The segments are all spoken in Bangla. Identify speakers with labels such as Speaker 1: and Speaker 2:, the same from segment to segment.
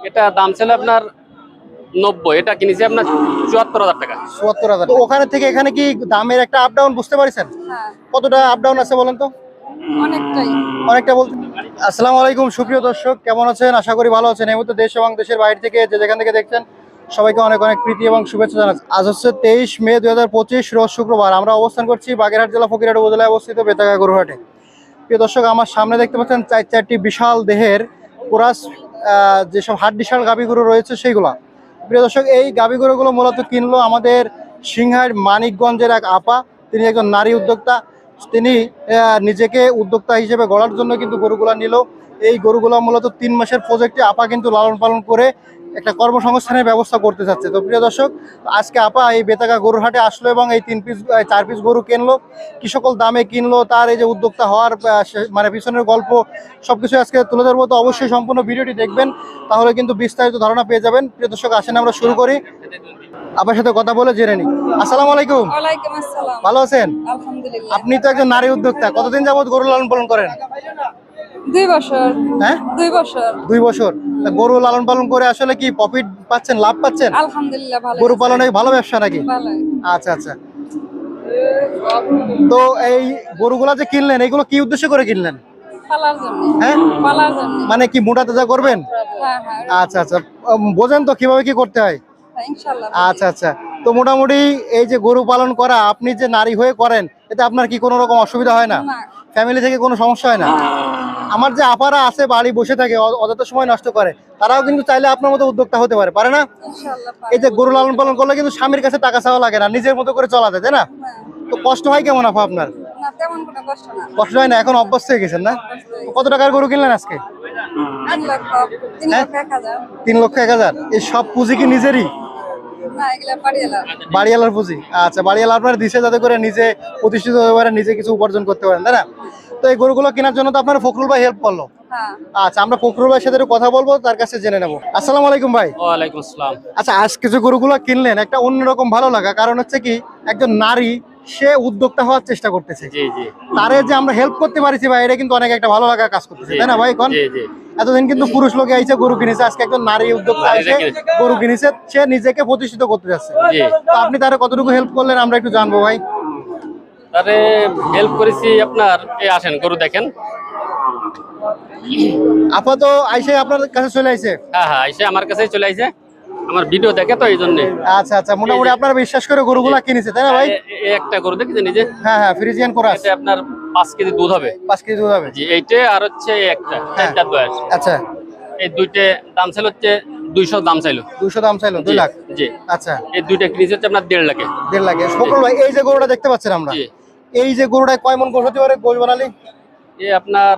Speaker 1: এটা দাম ছিল আপনার নব্বই এটা কিনেছি আপনার চুয়াত্তর হাজার টাকা।
Speaker 2: চুয়াত্তর হাজার তো ওখানে থেকে এখানে কি দামের একটা আপ ডাউন বুঝতে পারছেন?
Speaker 3: হ্যাঁ।
Speaker 2: কতটা আপ ডাউন আছে বলেন তো?
Speaker 3: অনেকটাই।
Speaker 2: অনেকটা বলতে আসসালামু আলাইকুম সুপ্রিয় দর্শক কেমন আছেন? আশা করি ভালো আছেন। এই মুহূর্তে দেশ এবং দেশের বাইরে থেকে যে যেখান থেকে দেখছেন সবাইকে অনেক অনেক প্রীতি এবং শুভেচ্ছা জানাচ্ছি। আজ হচ্ছে তেইশ মে দুই হাজার পঁচিশ রোজ শুক্রবার। আমরা অবস্থান করছি বাগেরহাট জেলা ফকিরহাট উপজেলায় অবস্থিত বেতাগা গরুহাটে। প্রিয় দর্শক আমার সামনে দেখতে পাচ্ছেন চার চারটি বিশাল দেহের কোরাস যেসব হাট বিশাল গাভী গরু রয়েছে সেইগুলা। প্রিয় দর্শক, এই গাভী গরুগুলো মূলত কিনলো আমাদের সিংহার মানিকগঞ্জের এক আপা। তিনি একজন নারী উদ্যোক্তা। তিনি নিজেকে উদ্যোক্তা হিসেবে গড়ার জন্য কিন্তু গরুগুলা নিল। এই গরুগুলো মূলত তিন মাসের প্রজেক্টে আপা কিন্তু লালন পালন করে একটা কর্মসংস্থানের ব্যবস্থা করতে চাচ্ছে তো প্রিয় দর্শক আজকে আপা এই বেতাকা গরুর হাটে আসলো এবং এই তিন পিস চার পিস গরু কিনলো। কি সকল দামে কিনলো তার এই যে উদ্যোক্তা হওয়ার মানে পিছনের গল্প সবকিছু আজকে তুলে ধরবো। তো অবশ্যই সম্পূর্ণ ভিডিওটি দেখবেন তাহলে কিন্তু বিস্তারিত ধারণা পেয়ে যাবেন। প্রিয় দর্শক আসেন আমরা শুরু করি। আপনার সাথে কথা বলে জেনে নিই। আসসালাম আলাইকুম। ভালো আছেন? আপনি তো একজন নারী উদ্যোক্তা কতদিন যাবত গরু লালন পালন করেন?
Speaker 3: দুই বছর।
Speaker 2: হ্যাঁ?
Speaker 3: দুই বছর।
Speaker 2: দুই বছর। গরু লালন পালন করে আসলে কি প্রফিট পাচ্ছেন লাভ পাচ্ছেন?
Speaker 3: আলহামদুলিল্লাহ ভালো
Speaker 2: গরু পালনে ভালো ব্যবসা নাকি? আচ্ছা আচ্ছা। তো এই গরুগুলা যে কিনলেন এগুলো কি উদ্দেশ্য করে কিনলেন? হ্যাঁ? মানে কি মোটা তাজা করবেন?
Speaker 3: হ্যাঁ
Speaker 2: আচ্ছা আচ্ছা। বোঝেন তো কীভাবে কি করতে হয়? আচ্ছা আচ্ছা। তো মোটামুটি এই যে গরু পালন করা আপনি যে নারী হয়ে করেন এতে আপনার কি কোনো রকম অসুবিধা হয় না? ফ্যামিলি থেকে কোনো সমস্যা হয় না। আমার যে আপারা আছে বাড়ি বসে থাকে অযথা সময় নষ্ট করে তারাও কিন্তু চাইলে আপনার মতো উদ্যোক্তা হতে পারে পারে না? এই যে গরু লালন পালন করলে কিন্তু স্বামীর কাছে টাকা চাওয়া লাগে না নিজের মতো করে চলা যায় তাই না?
Speaker 3: হ্যাঁ।
Speaker 2: তো কষ্ট হয় কেমন আপা আপনার?
Speaker 3: কষ্ট
Speaker 2: হয় না এখন অভ্যস্ত হয়ে গেছেন না? কত টাকার গরু কিনলেন আজকে?
Speaker 3: তিন লক্ষ তিন
Speaker 2: হ্যাঁ?
Speaker 3: লক্ষ এক হাজার।
Speaker 2: তিন লক্ষ এক হাজার। এই সব পুঁজি কি নিজেরই? বাড়িওয়ালার। পুঁজি। আচ্ছা বাড়িওয়ালা আপনার দিছে যাতে করে নিজে প্রতিষ্ঠিত হতে পারেন নিজে কিছু উপার্জন করতে পারেন তাই না? তো এই গরুগুলো কেনার জন্য তো আপনার ফখরুল ভাই হেল্প করল।
Speaker 3: হ্যাঁ।
Speaker 2: আচ্ছা আমরা ফখরুল ভাইয়ের সাথে একটু কথা বলব তার কাছে জেনে নেব। আসসালামু আলাইকুম ভাই।
Speaker 1: ওয়ালাইকুম আসসালাম।
Speaker 2: আচ্ছা আজকে যে গরুগুলো কিনলেন একটা অন্যরকম ভালো লাগা কারণ হচ্ছে কি একজন নারী সে উদ্যোক্তা হওয়ার চেষ্টা করতেছে।
Speaker 1: জি জি।
Speaker 2: তারে যে আমরা হেল্প করতে পারিছি ভাই এটা কিন্তু অনেক একটা ভালো লাগা কাজ করতেছে তাই না ভাই কোন?
Speaker 1: জি জি।
Speaker 2: এতদিন কিন্তু পুরুষ লোকে আইছে গরু কিনেছে আজকে একজন নারী উদ্যোক্তা এসে গরু কিনেছে সে নিজেকে প্রতিষ্ঠিত করতে যাচ্ছে। তো আপনি তারা কতটুকু হেল্প করলেন আমরা একটু জানব ভাই।
Speaker 1: তারে হেল্প করেছি আপনার এই আসেন গরু দেখেন।
Speaker 2: আপাতত আইসে আপনার কাছে চলে আইছে
Speaker 1: হ্যাঁ হ্যাঁ এসে আমার কাছেই চলে আইছে আমার ভিডিও দেখে তো এই জন্যে
Speaker 2: আচ্ছা আচ্ছা মোটামুটি আপনারা বিশ্বাস করে গরুগুলা কিনেছে তাই না ভাই?
Speaker 1: এ- এ একটা গরু দেখেছেন নিজে
Speaker 2: হ্যাঁ হ্যাঁ ফ্রিজিয়ান কোরাস
Speaker 1: এটা আপনার পাঁচ কেজি দুধ হবে।
Speaker 2: পাঁচ কেজি দুধ হবে।
Speaker 1: জি এইটা আর হচ্ছে এই একটা
Speaker 2: হ্যাঁ।
Speaker 1: চারটার বয়স।
Speaker 2: আচ্ছা।
Speaker 1: এই দুইটা দাম ছিল হচ্ছে দুইশো দাম চাইলো।
Speaker 2: দুশো দাম চাইলো দুই লাখ?
Speaker 1: জি।
Speaker 2: আচ্ছা।
Speaker 1: এই দুইটা কিনেছে হচ্ছে আপনার দেড় লাখে।
Speaker 2: দেড় লাখে। সকল ভাই এই যে গরুটা দেখতে পাচ্ছেন আমরা? এই যে গরুটা কয় মন গোশ হতে পারে গোশ বানালি?
Speaker 1: এই আপনার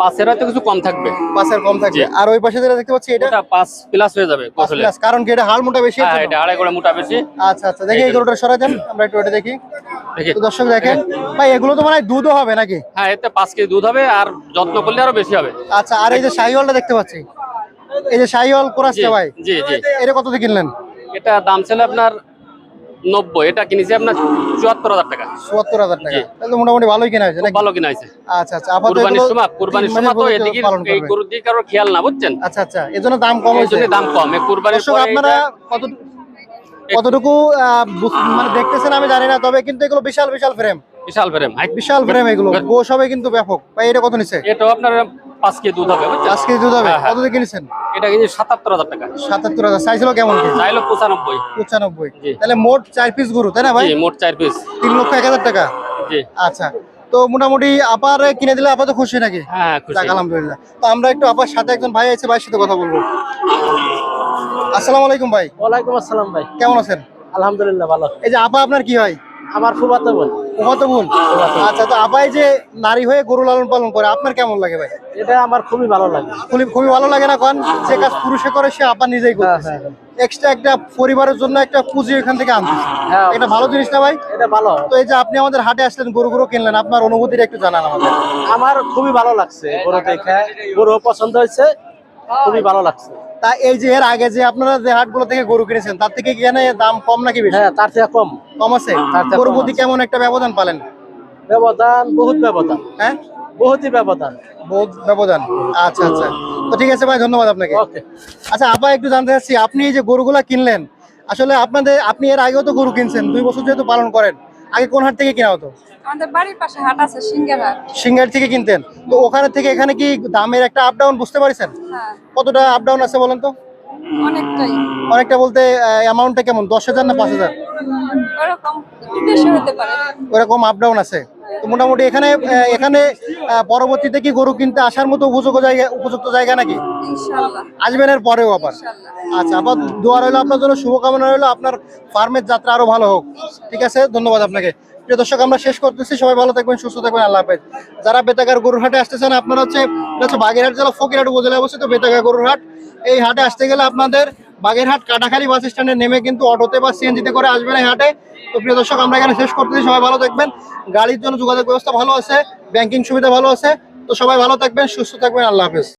Speaker 1: পাঁচের হয়তো কিছু কম থাকবে।
Speaker 2: পাঁচের কম থাকবে। আর ওই পাশে যেটা দেখতে পাচ্ছি এটা?
Speaker 1: এটা পাঁচ প্লাস হয়ে যাবে গোসলে
Speaker 2: কারণ কি এটা হাল মোটা বেশি
Speaker 1: হ্যাঁ এটা আড়াই করে মোটা বেশি।
Speaker 2: আচ্ছা আচ্ছা দেখি এই গরুটা সরা যান আমরা একটু এটা দেখি। তো দর্শক দেখেন ভাই এগুলো তো মানে দুধও হবে নাকি?
Speaker 1: হ্যাঁ এতে পাঁচ কেজি দুধ হবে আর যত্ন করলে আরও বেশি হবে।
Speaker 2: আচ্ছা আর এই যে শাহিওয়ালটা দেখতে পাচ্ছি। এই যে শাহিওয়াল কোরাসটা ভাই
Speaker 1: জি জি।
Speaker 2: এটা কত দিয়ে কিনলেন?
Speaker 1: এটা দাম ছিল আপনার নব্বই এটা কিনেছি আপনার চুয়াত্তর হাজার টাকা।
Speaker 2: চুয়াত্তর হাজার টাকা। তাহলে মোটামুটি ভালোই কেনা হয়েছে
Speaker 1: ভালো কিনা হয়েছে।
Speaker 2: আচ্ছা আচ্ছা।
Speaker 1: কুরবানির সময় কুরবানির সময় তো এদিকে এই। গরুর দিকে খেয়াল না বুঝছেন?
Speaker 2: আচ্ছা আচ্ছা। এর জন্য দাম কম
Speaker 1: এই
Speaker 2: হয়েছে।
Speaker 1: জন্য দাম কম। এই কুরবানির পরে
Speaker 2: আপনারা কত কতটুকু মানে দেখতেছেন আমি জানি না তবে কিন্তু এগুলো বিশাল বিশাল ফ্রেম
Speaker 1: বিশাল ফ্রেম
Speaker 2: বিশাল ফ্রেম এগুলো। গোশ হবে কিন্তু ব্যাপক। ভাই এটা কত নিছে
Speaker 1: এটাও আপনার পাঁচ কেজি দুধ হবে বুঝছেন?
Speaker 2: আজকে দুধ হবে?
Speaker 1: হ্যাঁ, হ্যাঁ।
Speaker 2: কত দিয়ে কিনেছেন?
Speaker 1: এটা কিনেছি সাতাত্তর হাজার টাকা।
Speaker 2: সাতাত্তর হাজার। চাইছিল কেমন
Speaker 1: চাইলো পঁচানব্বই।
Speaker 2: পঁচানব্বই। তাহলে মোট চার পিস গরু তাই না ভাই?
Speaker 1: মোট চার পিস।
Speaker 2: তিন লক্ষ এক হাজার টাকা?
Speaker 1: জি।
Speaker 2: আচ্ছা। তো মোটামুটি আপার কিনে দিলে আপাতত খুশি নাকি?
Speaker 1: হ্যাঁ
Speaker 2: আলহামদুলিল্লাহ। তো আমরা একটু আপার সাথে একজন ভাই আছে ভাইয়ের সাথে কথা বলব। আসসালামু আলাইকুম ভাই।
Speaker 4: ওয়ালাইকুম আসসালাম ভাই।
Speaker 2: কেমন আছেন?
Speaker 4: আলহামদুলিল্লাহ ভালো।
Speaker 2: এই যে আপা আপনার কি হয়?
Speaker 4: আমার ফুফাতো বোন।
Speaker 2: কত বোন আচ্ছা তো আপাই যে নারী হয়ে গরু লালন পালন করে আপনার কেমন লাগে ভাই?
Speaker 4: এটা আমার খুবই ভালো লাগে।
Speaker 2: খুবই খুবই ভালো লাগে না কারণ যে কাজ পুরুষে করে সে আপা নিজেই করতেছে।
Speaker 4: হ্যাঁ,
Speaker 2: এক্সট্রা একটা পরিবারের জন্য একটা পুঁজি এখান থেকে আনতেছে।
Speaker 4: হ্যাঁ।
Speaker 2: এটা ভালো জিনিস না ভাই?
Speaker 4: এটা ভালো।
Speaker 2: তো এই যে আপনি আমাদের হাটে আসলেন গরু গরু কিনলেন আপনার অনুভূতিটা একটু জানান আমাদের।
Speaker 4: আমার খুবই ভালো লাগছে গরু দেখে। গরু পছন্দ হয়েছে খুবই ভালো লাগছে।
Speaker 2: তা এই যে এর আগে যে আপনারা যে হাটগুলো থেকে গরু কিনেছেন তার থেকে এখানে দাম কম নাকি বেশি?
Speaker 4: হ্যাঁ তার থেকে কম।
Speaker 2: কম আছে? গরুর
Speaker 4: কম
Speaker 2: প্রতি কেমন একটা ব্যবধান পালেন?
Speaker 4: ব্যবধান বহুত ব্যবধান।
Speaker 2: হ্যাঁ?
Speaker 4: বহুতই ব্যবধান।
Speaker 2: বহুত ব্যবধান। আচ্ছা আচ্ছা। তো ঠিক আছে ভাই ধন্যবাদ আপনাকে। আচ্ছা আপা একটু জানতে চাচ্ছি আপনি এই যে গরুগুলা কিনলেন আসলে আপনাদের আপনি এর আগেও তো গরু কিনছেন দুই বছর যেহেতু পালন করেন। আগে কোন হাট থেকে কেনা হতো?
Speaker 3: আমাদের বাড়ির পাশে হাট আছে সিঙ্গার হাট।
Speaker 2: সিঙ্গার থেকে কিনতেন। তো ওখানে থেকে এখানে কি দামের একটা আপ ডাউন বুঝতে পারছেন?
Speaker 3: হ্যাঁ।
Speaker 2: কতটা আপ ডাউন আছে বলেন তো?
Speaker 3: অনেকটাই।
Speaker 2: অনেকটা বলতে অ্যামাউন্টটা কেমন? দশ হাজার না পাঁচ হাজার?
Speaker 3: ওরকম হতে পারে।
Speaker 2: ওরকম আপ ডাউন আছে। তো মোটামুটি এখানে এখানে পরবর্তীতে কি গরু কিনতে আসার মতো উপযোগ্য জায়গা উপযুক্ত জায়গা নাকি? আসবেন এর পরেও আবার। আচ্ছা আবার দোয়া রইল আপনার জন্য শুভকামনা রইল আপনার ফার্মের যাত্রা আরও ভালো হোক। ঠিক আছে ধন্যবাদ আপনাকে। প্রিয় দর্শক আমরা শেষ করতেছি সবাই ভালো থাকবেন সুস্থ থাকবেন আল্লাহ হাফেজ। যারা বেতাগার গরুর হাটে আসতেছেন আপনারা হচ্ছে এটা হচ্ছে বাগেরহাট জেলা ফকিরহাট উপজেলায় অবস্থিত বেতাগা গরুর হাট। এই হাটে আসতে গেলে আপনাদের বাগেরহাট কাটাখালী বাস স্ট্যান্ডে নেমে কিন্তু অটোতে বা সিএনজিতে করে আসবেন হাটে। তো প্রিয় দর্শক, আমরা এখানে শেষ করতেছি সবাই ভালো থাকবেন। গাড়ির জন্য যোগাযোগ ব্যবস্থা ভালো আছে। ব্যাংকিং সুবিধা ভালো আছে। তো সবাই ভালো থাকবেন, সুস্থ থাকবেন। আল্লাহ হাফেজ।